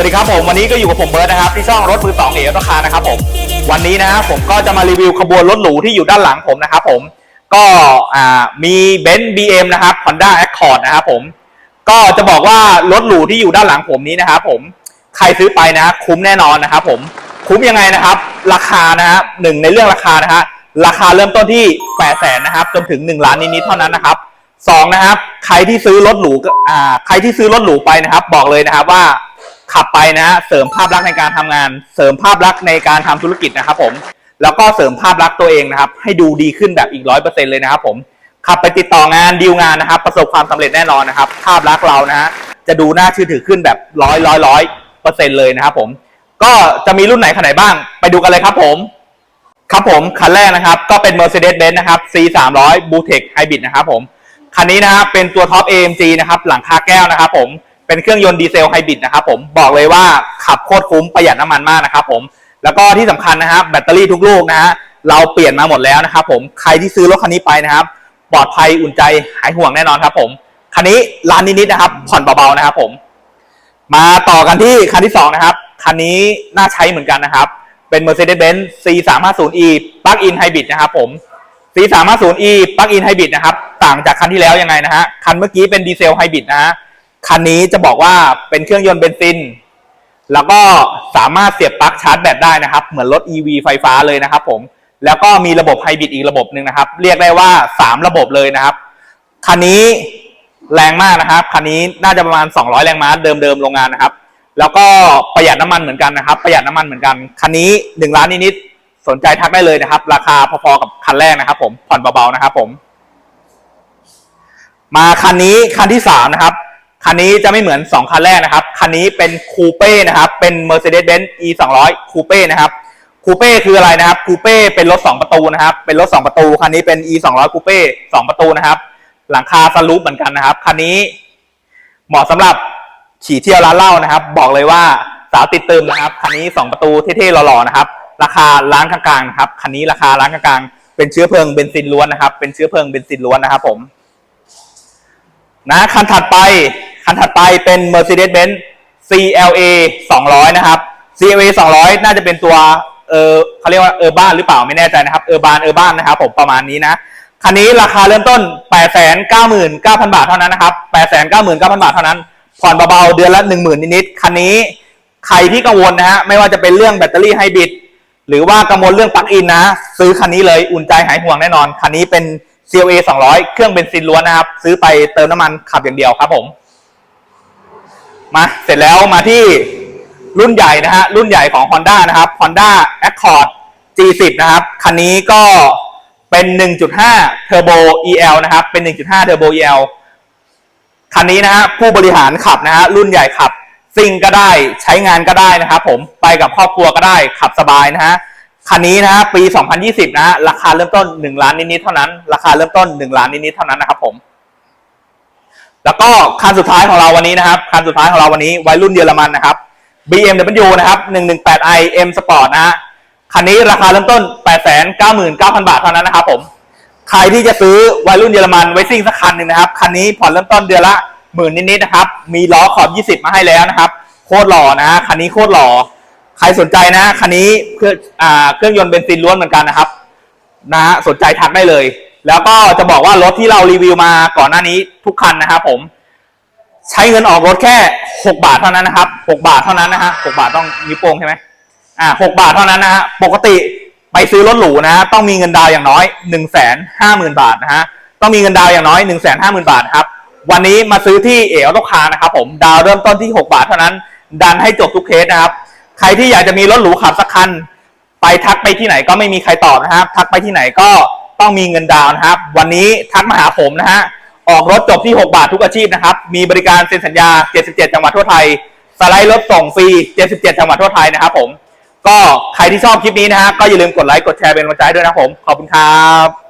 วัสดีครับผมวันนี้ก็อยู่กับผมเบิร์ดนะครับที่ช่องรถมือสองเอ๋ราคานะครับผมวันนี้นะครับผมก็จะมารีวิวขบวนรถหรูที่อยู่ด้านหลังผมนะครับผมก็มีเบนซ์บีเอ็มนะครับ Honda Accord นะครับผมก็จะบอกว่ารถหรูที่อยู่ด้านหลังผมนี้นะครับผมใครซื้อไปนะคุ้มแน่นอนนะครับผมคุ้มยังไงนะครับ ราคานะครับหนึ่งในเรื่องราคานะฮะราคาเริ่มต้นที่8 0 0แสนนะครับจนถึง1ล้านนิดๆเท่านั้นนะครับสองนะครับใครที่ซื้อรถหรูก็อ่าใครที่ซื้อรถหรูไปนะครับ บอกเลยนะครับว่า ขับไปนะฮะเสริมภาพลักษณ์ในการทำงาน เสริมภาพลักษณ์ในการทำธุรกิจนะครับผมแล้วก็เสริมภาพลักษณ์ตัวเองนะครับ ให้ดูดีขึ้นแบบอีกร้อยเปอร์เซ็นเลยนะครับผมขับไปติดต่องานดีลงานนะครับ ประสบความสำเร็จแน่นอนนะครับ ภาพลักษณ์เรานะฮะจะดูน่าเชื่อถือขึ้นแบบร้อยร้อยร้อยเปอร์เซ็นเลยนะครับผมก็จะมีรุ่นไหนขนาดไหนบ้าง ไปดูกันเลยครับผมครับผมคันแรกนะครับ ก็เป็น Mercedes-Benz นะครับ C 3 0 0 b l u t e c h Hybrid นะครับผมคันนี้นะครับเป็นตัวท็อป AMG นะครับหลังคาแก้วนะครับผม เป็นเครื่องยนต์ดีเซลไฮบริดนะครับผมบอกเลยว่าขับโคตรคุ้มประหยัดน้ำมันมากนะครับผมแล้วก็ที่สำคัญนะครับแบตเตอรี่ทุกลูกนะฮะเราเปลี่ยนมาหมดแล้วนะครับผมใครที่ซื้อรถคันนี้ไปนะครับ ปลอดภัยอุ่นใจหายห่วงแน่นอนครับผมคันนี้ร้านนิดๆนะครับ ผ่อนเบาๆนะครับผม มาต่อกันที่คันที่2นะครับคันนี้น่าใช้เหมือนกันนะครับ เป็น Mercedes-Benz C 3 5 0 E Plug-in Hybrid นะครับผม C 3 5 0 E Plug-in Hybrid นะครับ ต่างจากคันที่แล้วยังไงนะฮะคันเมื่อกี้เป็นดีเซลไฮบริดนะฮะ คันนี้จะบอกว่าเป็นเครื่องยนต์เบนซิน แล้วก็สามารถเสียบปลั๊กชาร์จแบตได้นะครับ เหมือนรถ EV ไฟฟ้าเลยนะครับผม แล้วก็มีระบบไฮบริดอีกระบบหนึ่งนะครับ เรียกได้ว่า 3 ระบบเลยนะครับ คันนี้แรงมากนะครับ คันนี้น่าจะประมาณ 200 แรงม้าเดิมๆโรงงานนะครับ แล้วก็ประหยัดน้ำมันเหมือนกันนะครับ ประหยัดน้ำมันเหมือนกัน คันนี้ 1 ล้านนิดๆ สนใจทักได้เลยนะครับ ราคาพอๆกับคันแรกนะครับ ผม ผ่อนเบาๆนะครับ ผม มาคันนี้คันที่สามนะครับ คันนี้จะไม่เหมือน 2 คันแรกนะครับ คันนี้เป็นคูเป้นะครับ เป็น Mercedes-Benz E 2 0 0คูเป้นะครับ คูเป้คืออะไรนะครับ คูเป้เป็นรถ 2 ประตูนะครับ เป็นรถ 2 ประตู คันนี้เป็น E 2 0 0คูเป้2ประตูนะครับ หลังคาสลูปเหมือนกันนะครับ คันนี้เหมาะสำหรับขี่เที่ยวร้านเหล้านะครับ บอกเลยว่าสาวติดเติมนะครับ คันนี้ 2 ประตูเท่ๆหล่อๆนะครับ ราคาล้านกลางๆนะครับ คันนี้ราคาล้านกลางๆ เป็นเชื้อเพลิงเบนซินล้วนนะครับ เป็นเชื้อเพลิงเบนซินล้วนนะครับผม นะคันถัดไป คันถัดไปเป็น Mercedes-Benz CLA 200 นะครับ CLA 200 น่าจะเป็นตัวเออเขาเรียกว่าเออบ้านหรือเปล่าไม่แน่ใจนะครับเออร์บานเออบ้านนะครับผมประมาณนี้นะคันนี้ราคาเริ่มต้น 899,000 บาทเท่านั้นนะครับ 899,000 บาทเท่านั้น ผ่อนเบาๆ เดือนละ 10,000 นิดๆ คันนี้ใครที่กังวลนะฮะ ไม่ว่าจะเป็นเรื่องแบตเตอรี่ไฮบริด หรือว่ากังวลเรื่องปลั๊กอินนะ ซื้อคันนี้เลย อุ่นใจหายห่วงแน่นอน คันนี้เป็น CLA 200 เครื่องเบนซินล้วนนะครับ ซื้อไปเติมน้ำมันขับอย่างเดียวครับผม มาเสร็จแล้วมาที่รุ่นใหญ่นะฮะรุ่นใหญ่ของ Honda นะครับ Honda Accord G10 นะครับ คันนี้ก็เป็น 1.5 Turbo EL นะครับ เป็น 1.5 Turbo EL คันนี้นะฮะผู้บริหารขับนะฮะรุ่นใหญ่ขับซิ่งก็ได้ใช้งานก็ได้นะครับผมไปกับครอบครัวก็ได้ขับสบายนะฮะคันนี้นะฮะปี 2020 นะฮะราคาเริ่มต้น 1 ล้านนิดๆเท่านั้น ราคาเริ่มต้น 1 ล้านนิดๆเท่านั้นนะครับผม แล้วก็คันสุดท้ายของเราวันนี้นะครับคันสุดท้ายของเราวันนี้วัยรุ่นเยอรมันนะครับ BMW นะครับ 118i M Sport นะฮะคันนี้ราคาเริ่มต้น 899,000 บาทเท่านั้นนะครับผม ใครที่จะซื้อวัยรุ่นเยอรมันไวซิ่งสักคันหนึ่งนะครับ คันนี้ผ่อนเริ่มต้นเดือนละหมื่นนิดๆนะครับ มีล้อขอบ 20 มาให้แล้วนะครับ โคตรหล่อนะ คันนี้โคตรหล่อ ใครสนใจนะ คันนี้เครื่องอ่าเครื่องยนต์เบนซินล้วนเหมือนกันนะครับ นะฮะสนใจทักได้เลย แล้วก็จะบอกว่ารถที่เรารีวิวมาก่อนหน้านี้ทุกคันนะครับผม ใช้เงินออกรถแค่ 6 บาทเท่านั้นนะครับ 6 บาทเท่านั้นนะฮะ6บาทต้องนิ้วโป้งใช่ไหมอ่า6บาทเท่านั้นนะฮะปกติไปซื้อรถหรูนะฮะต้องมีเงินดาวอย่างน้อย1นึ่งแสนห้าหมื่นบาทนะฮะต้องมีเงินดาวอย่างน้อย1นึ่งแสนห้าหมื่นบาทครับวันนี้มาซื้อที่เอลโตคานะครับผมดาวเริ่มต้นที่ 6 บาทเท่านั้น ดันให้จบทุกเคสนะครับ ใครที่อยากจะมีรถหรูขับสักคัน ไปทักไปที่ไหนก็ไม่มีใครตอบนะครับ ทักไปที่ไหนก็ ต้องมีเงินดาวนะครับ วันนี้ทักมาหาผมนะฮะออกรถจบที่ 6 บาททุกอาชีพนะครับ มีบริการเซ็นสัญญา 77 จังหวัดทั่วไทย สไลด์รถส่งฟรี 77 จังหวัดทั่วไทยนะครับผม ก็ใครที่ชอบคลิปนี้นะฮะ ก็อย่าลืมกดไลค์ กดแชร์เป็นกำลังใจด้วยนะครับผม ขอบคุณครับ